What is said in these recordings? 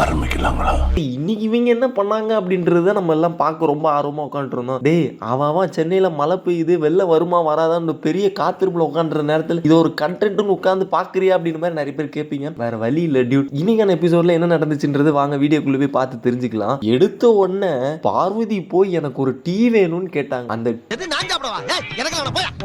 ஆரம்பிக்கலாங்களா இன்னைக்கு இவங்க என்ன பண்ணாங்க அப்படின்றத நம்ம எல்லாம் பார்க்க ரொம்ப ஆர்வமா உட்காந்துருந்தோம் டேய் அவன் சென்னையில மழை பெய்யுது வெளில வருமா வராதான்னு பெரிய காத்திருப்புல உட்காந்துற நேரத்தில் இது ஒரு கண்டென்ட்னு உட்காந்து பாக்குறியா அப்படின்னு மாதிரி நிறைய பேர் கேட்பீங்க. வேற வழி இல்ல டியூட் இன்னைக்கான எபிசோட்ல என்ன நடந்துச்சுன்றது வாங்க வீடியோக்குள்ள போய் பார்த்து தெரிஞ்சுக்கலாம். எடுத்த உடனே பார்வதி போய் எனக்கு ஒரு டீ வேணும்னு கேட்டாங்க. அந்த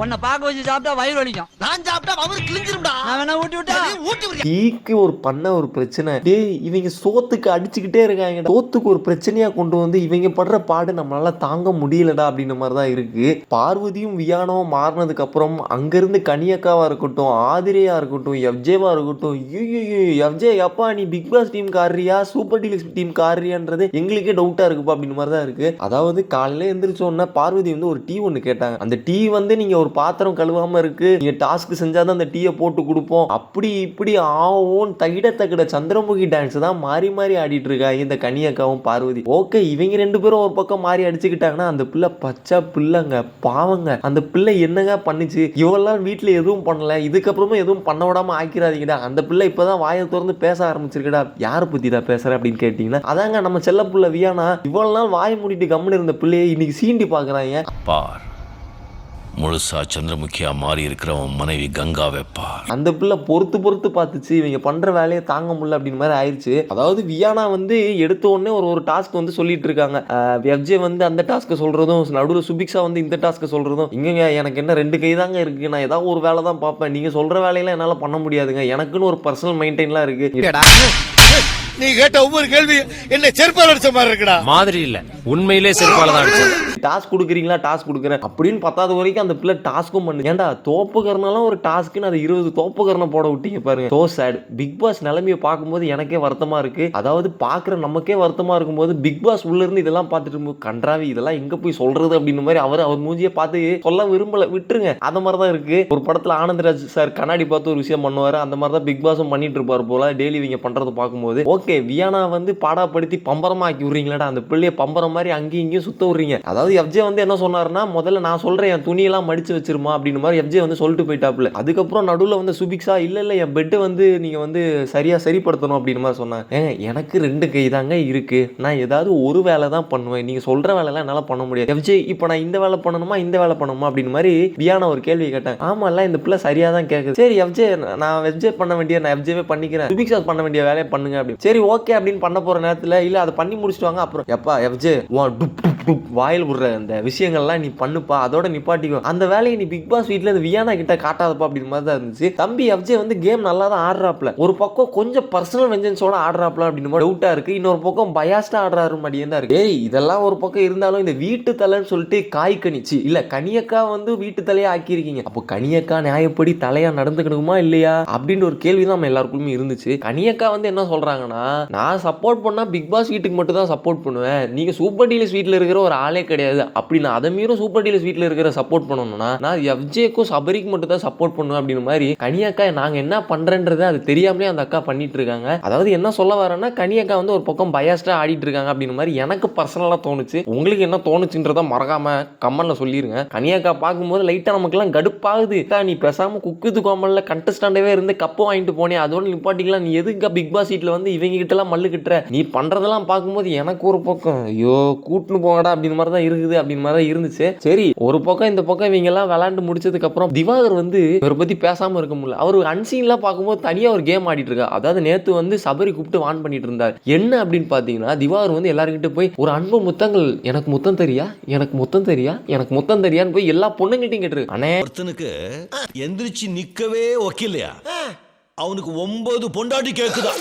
உன்னை பார்க்க வச்சு சாப்பிட்டா வயிறு வலிக்கும். நான் சாப்பிட்டா அவரு கிழிஞ்சிரும்டா. நான் வேணா ஊட்டி விட்டா? எதையும் ஊட்டி விடுறியா? டீக்கு ஒரு பண்ண ஒரு பிரச்சனை. டேய் இவங்க தோத்துக்கு அடிச்சுக்கிட்டே இருக்காங்க தோத்துக்கு ஒரு பிரச்சனையாக கொண்டு வந்து இவங்க படுற பாடு நம்மளால தாங்க முடியலடா அப்படின்ற மாதிரி தான் இருக்கு. பார்வதியும் வியானவும் மாறினதுக்கு அப்புறம் அங்கிருந்து கனியக்காவா இருக்கட்டும் ஆதிரியாக இருக்கட்டும் எஃப்ஜேவா இருக்கட்டும் எஃப்ஜே அப்பா நீ பிக் பாஸ் டீம் காரியா சூப்பர் டீலக்ஸ் டீம் காரியான்றது எங்களுக்கே டவுட்டா இருக்குப்பா அப்படின்னு மாதிரி தான் இருக்கு. அதாவது காலையில எந்திரிச்ச உடனே பார்வதி வந்து ஒரு டீ ஒன்று கேட்டாங்க. அந்த டீ வந்து நீங்க ஒரு பாத்திரம் கழுவாம இருக்கு நீங்க டாஸ்க் செஞ்சாதான் அந்த டீயை போட்டு கொடுப்போம். அப்படி இப்படி ஆவோன்னு தகிட தகிட சந்திரமுகி டான்ஸ் தான் மாறி மாறி ஆடிட்டு இருக்காங்க இந்த கனியக்காவும் பார்வதி. ஓகே இவங்க ரெண்டு பேரும் ஒரு பக்கம் மாறி அடிச்சுக்கிட்டாங்கன்னா அந்த பிள்ளை பச்சா பிள்ளைங்க பாவங்க. அந்த பிள்ளை என்னங்க பண்ணுச்சு? இவெல்லாம் வீட்டில் எதுவும் பண்ணல. இதுக்கப்புறமும் எதுவும் பண்ண விடாம ஆக்கிறாதீங்கடா அந்த பிள்ளை இப்போதான் வாயை திறந்து பேச ஆரம்பிச்சிருக்கடா. யாரை தான் பேசுற அப்படின்னு கேட்டீங்கன்னா அதாங்க நம்ம செல்ல புள்ள வியானா இவ்வளவு நாள் வாய் மூடிட்டு கம்முன்னு இருந்த பிள்ளையை இன்னைக்கு சீண்டி பாக்குறாங்க. பார் முழுசா சந்திரமுகியா மாறி இருக்கிற உன் மனைவி கங்காவை பார் அந்த பிள்ளை பொறுத்து பொறுத்து பார்த்துச்சு இவங்க பண்ற வேலையை தாங்க முடியல அப்படின்னு மாதிரி ஆயிடுச்சு அதாவது வியானா வந்து எடுத்த உடனே ஒரு ஒரு டாஸ்க் வந்து சொல்லிட்டு இருக்காங்க. எஃப்ஜே வந்து அந்த டாஸ்க்கை சொல்றதும் நடுவில் சுபிக்ஷா வந்து இந்த டாஸ்க்கை சொல்றதும் இங்கங்க எனக்கு என்ன ரெண்டு கை தாங்க இருக்கு நான் ஏதாவது ஒரு வேலை தான் பார்ப்பேன். நீங்க சொல்ற வேலையெல்லாம் என்னால பண்ண முடியாதுங்க. எனக்குன்னு ஒரு பர்சனல் மெயின்டைன்லாம் இருக்கு. நீ கேட்ட ஒவ்வொரு கேள்வி என்ன செருப்பால் அடிச்ச மாதிரி இருக்குடா. மாதிரி இல்ல. உண்மையிலே செருப்பால தான் அடிச்சது. டாஸ்க் கொடுக்குறீங்களா? டாஸ்க் கொடுக்குறேன். அப்படின்னு பத்தாவது வரைக்கும் அந்த பிள்ளை டாஸ்க்கும் பண்ணு. ஏன்டா தோப்புக்கரணெல்லாம் ஒரு டாஸ்க்குன்னு அது இருபது தோப்புக்கரணை போட விட்டீங்க பாருங்க. சோ சேட் பிக் பாஸ் நிலைமையை பார்க்கும்போது எனக்கே வருத்தமா இருக்கு. அதாவது பார்க்குற நமக்கே வருத்தமா இருக்கும்போது பிக் பாஸ் உள்ள இருந்து இதெல்லாம் பார்த்துட்டு இருக்கும்போது கன்றாவி இதெல்லாம் எங்க போய் சொல்றது? அப்படின்னு மாதிரி அவர் அவர் மூஞ்சியை பார்த்து சொல்ல விரும்பல. விட்டுருங்க. அந்த மாதிரி தான் இருக்கு. ஒரு படத்துல ஆனந்தராஜ் சார் கண்ணாடி பார்த்து ஒரு விஷயம் பண்ணுவாரு. அந்த மாதிரி தான் பிக் பாஸும் பண்ணிட்டு இருப்பாரு போல. டெய்லி இவங்க பண்றதை பார்க்கும்போது. ஓகே ஓகே வியானா வந்து பாடாப்படுத்தி பம்பரமா ஆக்கி விட்றீங்களடா அந்த பிள்ளைய பம்பரம் மாதிரி அங்கேயும் இங்கேயும் சுத்த விட்றீங்க. அதாவது எஃப்ஜே வந்து என்ன சொன்னாருன்னா முதல்ல நான் சொல்கிறேன் என் துணியெல்லாம் மடிச்சு வச்சிருமா? அப்படின்னு மாதிரி எஃப்ஜே வந்து சொல்லிட்டு போயிட்டாப்புல. அதுக்கப்புறம் நடுவில் வந்து சுபிக்ஷா இல்லை இல்லை என் பெட்டை வந்து நீங்கள் வந்து சரியாக சரிப்படுத்தணும் அப்படின்னு மாதிரி சொன்னாங்க. ஏங்க எனக்கு ரெண்டு கை தாங்க இருக்கு. நான் ஏதாவது ஒரு வேலை தான் பண்ணுவேன். நீங்கள் சொல்கிற வேலைலாம் என்னால் பண்ண முடியாது. எஃப்ஜே இப்போ நான் இந்த வேலை பண்ணணுமா இந்த வேலை பண்ணணுமா? அப்படின்னு மாதிரி வியானா ஒரு கேள்வி கேட்டேன் ஆமால்ல இந்த பிள்ளை சரியாக தான் கேட்குது சரி எஃப்ஜே நான் எஃப்ஜே பண்ண வேண்டிய நான் எஃப்ஜேவே பண்ணிக்கிறேன். சுபிக்ஷா பண்ண வேண்டிய வேலையை பண்ணுங்க அப்படின்னு. சரி சரி ஓகே அப்படின்னு பண்ண போற நேரத்துல இல்ல அதை பண்ணி முடிச்சிட்டு வாங்க. அப்புறம் எப்பா எஃப்ஜே டுப் டுப் வாயில் விடுற அந்த விஷயங்கள்லாம் நீ பண்ணுப்பா அதோட நிப்பாட்டிக்கும் அந்த வேலையை நீ பிக் பாஸ் வீட்டில் இந்த வியானா கிட்ட காட்டாதப்பா அப்படின்னு மாதிரி தான் இருந்துச்சு. தம்பி எஃப்ஜே வந்து கேம் நல்லா தான் ஆடுறாப்ல ஒரு பக்கம் கொஞ்சம் பர்சனல் வெஞ்சன்ஸோட ஆடுறாப்ல அப்படின்னு டவுட்டா இருக்கு. இன்னொரு பக்கம் பயாஸ்டா ஆடுறாரு மாதிரியே தான் இருக்கு. ஏய் இதெல்லாம் ஒரு பக்கம் இருந்தாலும் இந்த வீட்டு தலைன்னு சொல்லிட்டு காய் கணிச்சு இல்ல கனியக்கா வந்து வீட்டு தலையா ஆக்கியிருக்கீங்க. அப்போ கனியக்கா நியாயப்படி தலையா நடந்துக்கணுமா இல்லையா அப்படின்னு ஒரு கேள்வி தான் நம்ம எல்லாருக்குமே இருந்துச்சு. கனியக்கா வந்து என்ன சொல்றாங்கன்னா நான் சப்போர்ட் பண்ணா பிக் பாஸ் வீட்டுக்கு மட்டும் தான் சப்போர்ட் பண்ணுவேன். நீங்க சூப்பர் டீலர்ஸ் வீட்ல இருக்கிற ஒரு ஆளே கிடையாது. அப்படி நான் அதை மீறும் சூப்பர் டீலர்ஸ் வீட்ல இருக்கிற சப்போர்ட் பண்ணணும்னா நான் எஃப்ஜேக்கும் சபரிக்கு மட்டும் தான் சப்போர்ட் பண்ணுவேன் அப்படின்னு மாதிரி கனியாக்கா நாங்க என்ன பண்றேன்றதை அது தெரியாமலே அந்த அக்கா பண்ணிட்டு இருக்காங்க. அதாவது என்ன சொல்ல வரேன்னா கனியாக்கா வந்து ஒரு பக்கம் பயாஸ்டாக ஆடிட்டு இருக்காங்க அப்படின்னு மாதிரி எனக்கு பர்சனலா தோணுச்சு. உங்களுக்கு என்ன தோணுச்சுன்றத மறக்காம கமெண்ட்ல சொல்லிடுங்க கனியாக்கா பார்க்கும்போது லைட்டா நமக்குலாம் கடுப்பாகுது. அக்கா, நீ பேசாமல் குக்குது கோமல்ல கண்டஸ்டாண்டவே இருந்து கப்பு வாங்கிட்டு போனே அதோட நிப்பாட்டிக்கலாம். நீ எதுக்கு பிக் பாஸ் வீட்டில் வந்து இவங்க கிட்ட எல்லாம் மல்லு கிட்டுற. நீ பண்றதெல்லாம் பார்க்கும்போது எனக்கு ஒரு பக்கம் ஐயோ கூட்டுன்னு போங்கடா அப்படின்னு மாதிரி தான் இருக்குது அப்படின்னு மாதிரி தான் இருந்துச்சு. சரி ஒரு பக்கம் இந்த பக்கம் இவங்க எல்லாம் விளாண்டு முடிச்சதுக்கு அப்புறம் திவாகர் வந்து இவரை பத்தி பேசாம இருக்க முடியல. அவர் அன்சீன்லாம் பார்க்கும்போது தனியா ஒரு கேம் ஆடிட்டு இருக்கா அதாவது நேத்து வந்து சபரி கூப்பிட்டு வான் பண்ணிட்டு இருந்தார். என்ன அப்படின்னு பாத்தீங்கன்னா திவாகர் வந்து எல்லாருக்கிட்ட போய் ஒரு அன்பு முத்தங்கள் எனக்கு முத்தம் தெரியா? எனக்கு முத்தம் தெரியா? எனக்கு முத்தம் தெரியான்னு போய் எல்லா பொண்ணுங்கிட்டையும் கேட்டுருக்கு. அண்ணே. ஒருத்தனுக்கு எந்திரிச்சு நிக்கவே ஒக்கில்லையா அவனுக்கு ஒன்பது பொண்டாட்டி கேக்குதா?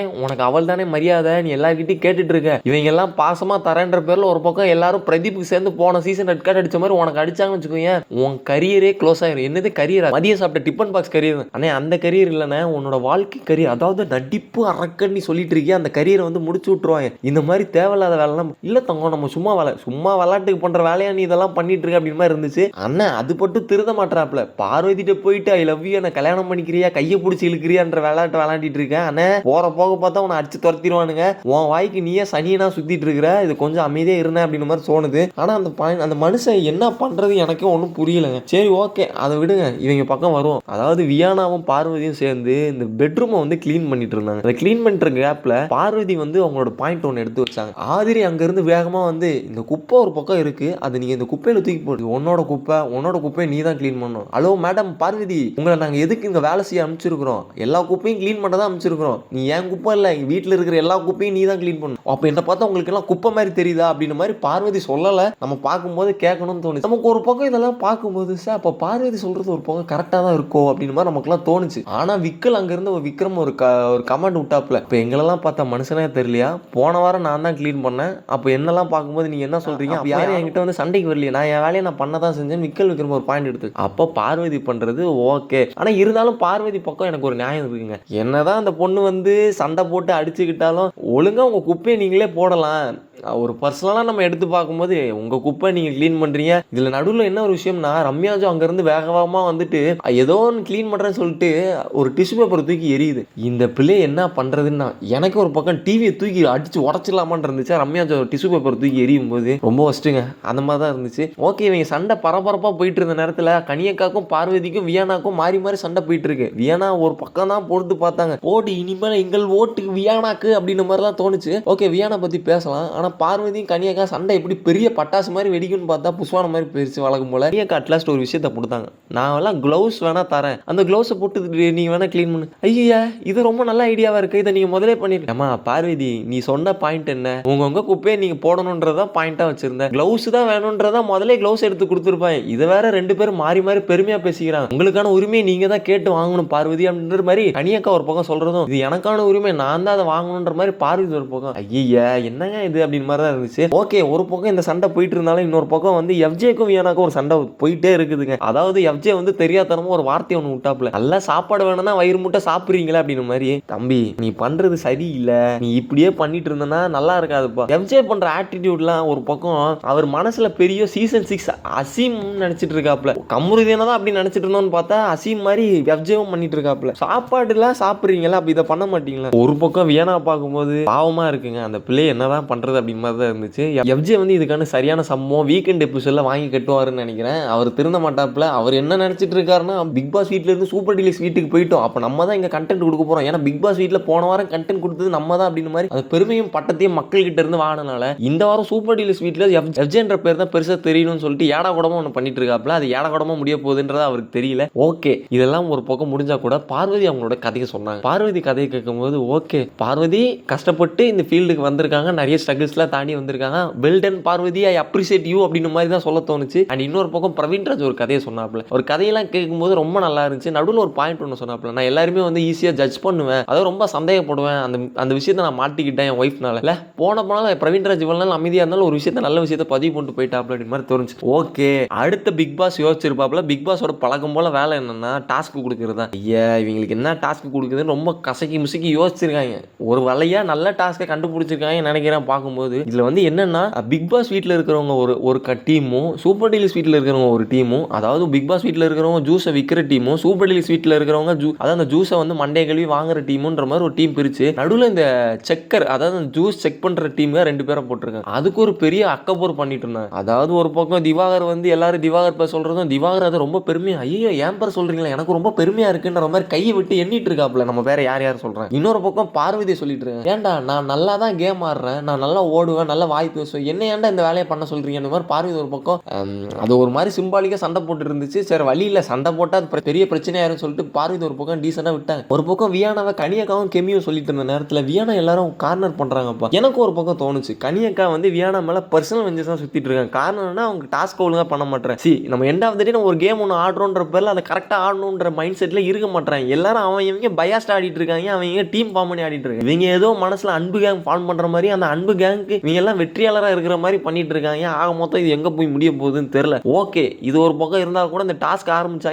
உனக்கு அவள் தானே மரியாதை? நீ எல்லாருக்கிட்டையும் கேட்டுட்டு இருக்க. இவங்க எல்லாம் பாசமா தரேன்ற பேர்ல ஒரு பக்கம் எல்லாரும் பிரதீப்புக்கு சேர்ந்து போன சீசன் ரெட் கார்டு அடிச்ச மாதிரி உனக்கு அடிச்சாங்கன்னு வச்சுக்கோங்க உன் கரியரே க்ளோஸ் ஆயிரும். என்னது கரியர் மதியம் சாப்பிட்ட டிஃபன் பாக்ஸ் கரியர் அண்ணே அந்த கரியர் இல்லைண்ணே. உன்னோட வாழ்க்கை கரியர் அதாவது நடிப்பு அரக்கன்னு சொல்லிட்டு இருக்கியா அந்த கரியரை வந்து முடிச்சு விட்டுருவாங்க. இந்த மாதிரி தேவையில்லாத வேலைலாம் இல்ல தங்கம் நம்ம சும்மா வேலை சும்மா விளையாட்டுக்கு பண்ற வேலையா நீ இதெல்லாம் பண்ணிட்டு இருக்க அப்படின்னு மாதிரி இருந்துச்சு. அண்ணன் அது மட்டும் திருத மாட்டாப்ல பார்வதிட்ட போயிட்டு ஐ லவ் யூ என்ன கல்யாணம் பண்ணிக்கிறியா? கையை பிடிச்சி இழுக்கிறியான்ற விளையாட்டு விளையாடிட்டு இருக்கேன். அண்ணே போறப்போ போக பார்த்தா உன்னை அடிச்சு துரத்திடுவானுங்க. உன் வாய்க்கு நீயே சனியனா சுத்திட்டு இருக்கிற இது கொஞ்சம் அமைதியாக இருந்தேன் அப்படின்ற மாதிரி தோணுது. ஆனா அந்த பாயிண்ட் அந்த மனுஷன் என்ன பண்றது எனக்கே ஒன்றும் புரியலைங்க. சரி ஓகே அதை விடுங்க. இவங்க பக்கம் வரும் அதாவது வியானாவும் பார்வதியும் சேர்ந்து இந்த பெட்ரூமை வந்து க்ளீன் பண்ணிட்டு இருந்தாங்க. அதை க்ளீன் பண்ணுற கேப்பில் பார்வதி வந்து அவங்களோட பாயிண்ட் ஒன்று எடுத்து வச்சாங்க. ஆதிரி அங்கேருந்து வேகமாக வந்து இந்த குப்பை ஒரு பக்கம் இருக்கு. அது நீங்கள் இந்த குப்பையில் தூக்கி போடுது உன்னோட குப்பை உன்னோட குப்பையை நீ தான் க்ளீன் பண்ணணும். ஹலோ மேடம் பார்வதி உங்களை நாங்கள் எதுக்கு இங்கே வேலை செய்ய அனுப்பிச்சிருக்கிறோம்? எல்லா குப்பையும் க்ளீன் பண்ண தான் அனுப்பிச்சிருக்கிறோம். நீ ஏன் குப்பை இல்லை. எங்க வீட்டில் இருக்கிற எல்லா குப்பையும் நீ தான் க்ளீன் பண்ணணும். அப்போ என்ன பார்த்தா உங்களுக்கு எல்லாம் குப்பை மாதிரி தெரியுதா? அப்படின்ற மாதிரி பார்வதி சொல்லலை. நம்ம பார்க்கும்போது கேட்கணும்னு தோணுச்சு. நமக்கு ஒரு பக்கம் இதெல்லாம் பார்க்கும்போது சார் அப்போ பார்வதி சொல்றது ஒரு பக்கம் கரெக்டாக தான் இருக்கோ? அப்படின்ற மாதிரி நமக்குலாம் தோணுச்சு. ஆனா விக்கல் அங்கிருந்து ஒரு விக்ரம் ஒரு க ஒரு கமெண்ட் விட்டாப்ல இப்போ எங்களெல்லாம் பார்த்தா மனுஷனே தெரியலையா? போன வாரம் நான் தான் க்ளீன் பண்ணேன். அப்போ என்னெல்லாம் பார்க்கும்போது நீங்க என்ன சொல்றீங்க? அப்ப யாரும் என்கிட்ட வந்து சண்டைக்கு வரலையா. நான் என் வேலையை நான் பண்ண தான் செஞ்சேன் விக்கல் விக்ரம் ஒரு பாயிண்ட் எடுத்து அப்போ பார்வதி பண்றது ஓகே ஆனா இருந்தாலும் பார்வதி பக்கம் எனக்கு ஒரு நியாயம் இருக்குங்க. என்னதான் அந்த பொண்ணு வந்து சண்டை போட்டு அடிச்சுக்கிட்டாலும் ஒழுங்கா உங்கள் குப்பையை நீங்களே போடலாம். ஒரு பர்சனலாக நம்ம எடுத்து பார்க்கும்போது உங்கள் குப்பை நீங்கள் க்ளீன் பண்ணுறீங்க இதில் நடுவில் என்ன ஒரு விஷயம்னா ரம்யாஜோ அங்கேருந்து வேக வேகமாக வந்துட்டு ஏதோ ஒன்று க்ளீன் பண்ணுறேன்னு சொல்லிட்டு ஒரு டிஷ்யூ பேப்பர் தூக்கி எரியுது. இந்த பிள்ளை என்ன பண்ணுறதுன்னா எனக்கு ஒரு பக்கம் டிவியை தூக்கி அடிச்சு உடச்சிடலாமான்னு இருந்துச்சு. ரம்யாஜோ டிஷ்யூ பேப்பர் தூக்கி எரியும் போது ரொம்ப ஒஸ்ட்டுங்க அந்த மாதிரி தான் இருந்துச்சு. ஓகே இவங்க சண்டை பரபரப்பாக போயிட்டு இருந்த நேரத்தில் கனியக்காக்கும் பார்வதிக்கும் வியானாக்கும் மாறி மாறி சண்டை போயிட்டு இருக்கு. வியானா ஒரு பக்கம் தான் பொறுத்து பார்த்தாங்க. போட்டு இனிமேல் எங்கள் ஓட்டுக்கு வியானாக்கு அப்படின்ற மாதிரி தான் தோணுச்சு. ஓகே வியானா பற்றி பேசலாம். ஆனால் பார்வதியும் கனியக்கா சண்டை எப்படி பெரிய பட்டாசு மாதிரி வெடிக்கும்னு பார்த்தா புஷ்வான மாதிரி பெருசு வழக்கம் போல. கனியக்கா அட்லாஸ்ட் ஒரு விஷயத்த கொடுத்தாங்க. நான் எல்லாம் க்ளவுஸ் வேணால் தரேன். அந்த க்ளவுஸை போட்டு நீ வேணா க்ளீன் பண்ணு. ஐயா இது ரொம்ப நல்ல ஐடியாவாக இருக்குது இதை நீங்கள் முதலே பண்ணிருக்கேம்மா பார்வதி நீ சொன்ன பாயிண்ட் என்ன? உங்க உங்க குப்பையை நீங்கள் போடணுன்றதான் பாயிண்ட்டாக வச்சிருந்தேன். க்ளவுஸ் தான் வேணுன்றதா முதலே க்ளவுஸ் எடுத்து கொடுத்துருப்பேன் இதை வேற ரெண்டு பேரும் மாறி மாறி பெருமையா பேசிக்கிறாங்க. உங்களுக்கான உரிமையை நீங்க தான் கேட்டு வாங்கணும் பார்வதி அப்படின்ற மாதிரி கனியக்கா ஒரு பக்கம் சொல்றதும் இது எனக்கான உரிமை நான் தான் அதை வாங்கணுன்ற மாதிரி பார்வதி ஒரு பக்கம். ஐயா என்னங்க இது அப்படின்னு மாதிரி தான் இருந்துச்சு. ஓகே ஒரு பக்கம் இந்த சண்டை போயிட்டு இருந்தாலும் இன்னொரு பக்கம் வந்து எஃப்ஜேக்கும் வியானாக்கும் ஒரு சண்டை போயிட்டே இருக்குதுங்க. அதாவது எஃப்ஜே வந்து தெரியாதனமா ஒரு வார்த்தை ஒன்று விட்டாப்ல நல்லா சாப்பாடு வேணும்னா வயிறு முட்டை சாப்பிட்றீங்களா அப்படின்னு மாதிரி தம்பி நீ பண்றது சரியில்லை. நீ இப்படியே பண்ணிட்டு இருந்தனா நல்லா இருக்காதுப்பா. எஃப்ஜே பண்ற ஆட்டிடியூட்லாம் ஒரு பக்கம் அவர் மனசுல பெரிய சீசன் சிக்ஸ் அசீம் நினைச்சிட்டு இருக்காப்ல கம்முருதேனா தான் அப்படி நினைச்சிட்டு இருந்தோம்னு பார்த்தா அசீம் மாதிரி எஃப்ஜேவும் பண்ணிட்டு இருக்காப்ல சாப்பாடுலாம் சாப்பிட்றீங்களா? அப்படி இதை பண்ண மாட்டீங்களா? ஒரு பக்கம் வியனா பார்க்கும்போது பாவமா இருக்குங்க. அந்த பிள்ளை என்னதான் பண்றது அப்படி மாதிரி தான் இருந்துச்சு. எஃப்ஜே வந்து இதுக்கான சரியான சம்பவம் வீக்கெண்ட் எபிசோடில் வாங்கி கட்டுவாருன்னு நினைக்கிறேன். அவர் திருந்த மாட்டாப்பில். அவர் என்ன நினைச்சிட்டு இருக்காருன்னா பிக் பாஸ் வீட்டிலேருந்து இருந்து சூப்பர் டீலிக்ஸ் வீட்டுக்கு போயிட்டோம். அப்போ நம்ம தான் இங்கே கண்டென்ட் கொடுக்க போறோம். ஏன்னா பிக் பாஸ் வீட்டில் போன வாரம் கண்டென்ட் கொடுத்தது நம்ம தான் அப்படின்னு மாதிரி அது பெருமையும் பட்டத்தையும் மக்கள்கிட்ட இருந்து வாங்கினால இந்த வாரம் சூப்பர் டீலிக்ஸ் வீட்டில் எஃப்ஜேன்ற பேர் தான் பெருசாக தெரியணும்னு சொல்லிட்டு ஏடா கூடமா ஒன்று பண்ணிட்டு இருக்காப்ல அது ஏடா கூடமா முடிய போகுதுன்றது அவருக்கு தெரியல. ஓகே இதெல்லாம் ஒரு பக்கம் முடிஞ்சா கூட பார்வதி அவங்களோட கதையை சொன்னாங்க. பார்வதி கதையை கேட்கும்போது ஓகே பார்வதி கஷ்டப்பட்டு இந்த ஃபீல்டுக்கு வந்திருக்காங்க. நிறைய ஸ்ட்ரகிள்ஸ்லாம் தாண்டி வந்திருக்காங்க. Well done Parvathi I appreciate you அப்படின்னு மாதிரி தான் சொல்ல தோணுச்சு. அண்ட் இன்னொரு பக்கம் பிரவீன்ராஜ் ஒரு கதையை சொன்னாப்ல ஒரு கதையெல்லாம் கேட்கும்போது ரொம்ப நல்லா இருந்துச்சு. நடுவில் ஒரு பாயிண்ட் ஒன்று சொன்னாப்ல நான் எல்லாருமே வந்து ஈஸியாக ஜட்ஜ் பண்ணுவேன். அதை ரொம்ப சந்தேகப்படுவேன். அந்த அந்த விஷயத்தை நான் மாட்டிக்கிட்டேன் என் ஒய்ஃப்னால இல்லை போன போனால் பிரவீன்ராஜ் இவ்வளோ நாள் அமைதியாக இருந்தாலும் ஒரு விஷயத்த நல்ல விஷயத்த பதிவு பண்ணிட்டு போயிட்டாப்ல அப்படின்னு மாதிரி தோணுச்சு. ஓகே அடுத்த பிக் பாஸ் யோசிச்சிருப்பாப்ல பிக் பாஸோட பழக்கம் போல வேலை என்னன்னா டாஸ்க் கொடுக்குறது தான். ஐயா இவங்களுக்கு என்ன டாஸ்க் கொடுக்குதுன்னு ரொம்ப கசக்கி முசக்கி யோசிச்சிருக்காங்க. ஒரு வலையாக நல்ல டாஸ்க்கை கண்டுபிடிச்சிருக்காங்க நினைக்கிறேன் பார்க்கும்போது. இதில் வந்து என்னன்னா பிக் பாஸ் வீட்டில் இருக்கிறவங்க ஒரு ஒரு டீமும் சூப்பர் டீலிக்ஸ் வீட்டில் இருக்கிறவங்க ஒரு டீமும் அதாவது பிக் பாஸ் வீட்டில் இருக்கிறவங்க ஜூஸை விற்கிற டீமும் சூப்பர் டீலிக்ஸ் வீட்டில் இருக்கிறவங்க ஜூ அதாவது அந்த ஜூஸை வந்து மண்டே கழுவி வாங்குற டீமுன்ற மாதிரி ஒரு டீம் பிரித்து நடுவில் இந்த செக்கர் அதாவது அந்த ஜூஸ் செக் பண்ணுற டீமுக்கு ரெண்டு பேரை போட்டிருக்காங்க. அதுக்கு ஒரு பெரிய அக்கப்போர் பண்ணிட்டு இருந்தாங்க. அதாவது ஒரு பக்கம் திவாகர் வந்து எல்லாரும் திவாகர் பேர் சொல்கிறதும் திவாகர் அது ரொம்ப பெருமையாக ஐயோ ஏன் பேர் சொல்கிறீங்களா எனக்கு ரொம்ப பெருமையாக இருக்குன்ற மாதிரி கையை விட்டு எண்ணிட்டு இருக்காப்ல நம்ம வேற யார் யார் சொல்கிறேன் இன்னொரு பக்கம் பார்வதி சொல்லிட்டு இருக்கேன் ஏன்டா நான் நல்லா தான் கேம் ஆடுறேன் நான் நல்லா ஓடுவேன் நல்ல வாய் பேசுவேன் என்ன ஏன்டா இந்த வேலையை பண்ண சொல்கிறீங்க அந்த மாதிரி பார்வதி ஒரு பக்கம் அது ஒரு மாதிரி சிம்பாலிக்காக சண்டை போட்டு இருந்துச்சு சரி வழி இல்லை. சண்டை போட்டால் அது பெரிய பிரச்சனையாயிருன்னு சொல்லிட்டு பார்வதி ஒரு பக்கம் டீசெண்டாக விட்டாங்க. ஒரு பக்கம் வியானாவை கனியக்காவும் கெமியும் சொல்லிட்டு இருந்த நேரத்தில் வியானா எல்லாரும் கார்னர் பண்ணுறாங்கப்பா எனக்கு ஒரு பக்கம் தோணுச்சு. கனியக்கா வந்து வியானா மேலே பர்சனல் வெஞ்சஸ் தான் சுற்றிட்டு இருக்காங்க. காரணம்னா அவங்க டாஸ்க் ஒழுங்காக பண்ண மாட்டேன் சி நம்ம எண்ட் ஆஃப் த டே நம்ம ஒரு கேம் ஒன்று ஆடுறோன்ற பேரில் அதை கரெக்டாக ஆடணுன்ற மைண்ட் செட்டில் இருக்க மாட்டேறாங்க எல்லாரும் அவன் இவங்க பயாஸ்ட் ஆடிட்டு இருக்காங்க. அவங்க டீம் ஃபார்ம் பண்ணி ஆடிட்டு இருக்காங்க. இவங்க ஏதோ மனசில் அன்பு கேங் ஃபார்ம் பண்ணுற மாதிரி அந்த அன்பு கேங்க்கு நீ எல்லாம் வெற்றியாளரா இருக்கிற மாதிரி பண்ணிட்டு இருக்காங்க. ஆக மொத்தம் இது எங்க போய் முடிய போகுதுன்னு தெரியல. ஓகே இது ஒரு பக்கம் இருந்தால் கூட இந்த டாஸ்க் ஆரம்பிச்சா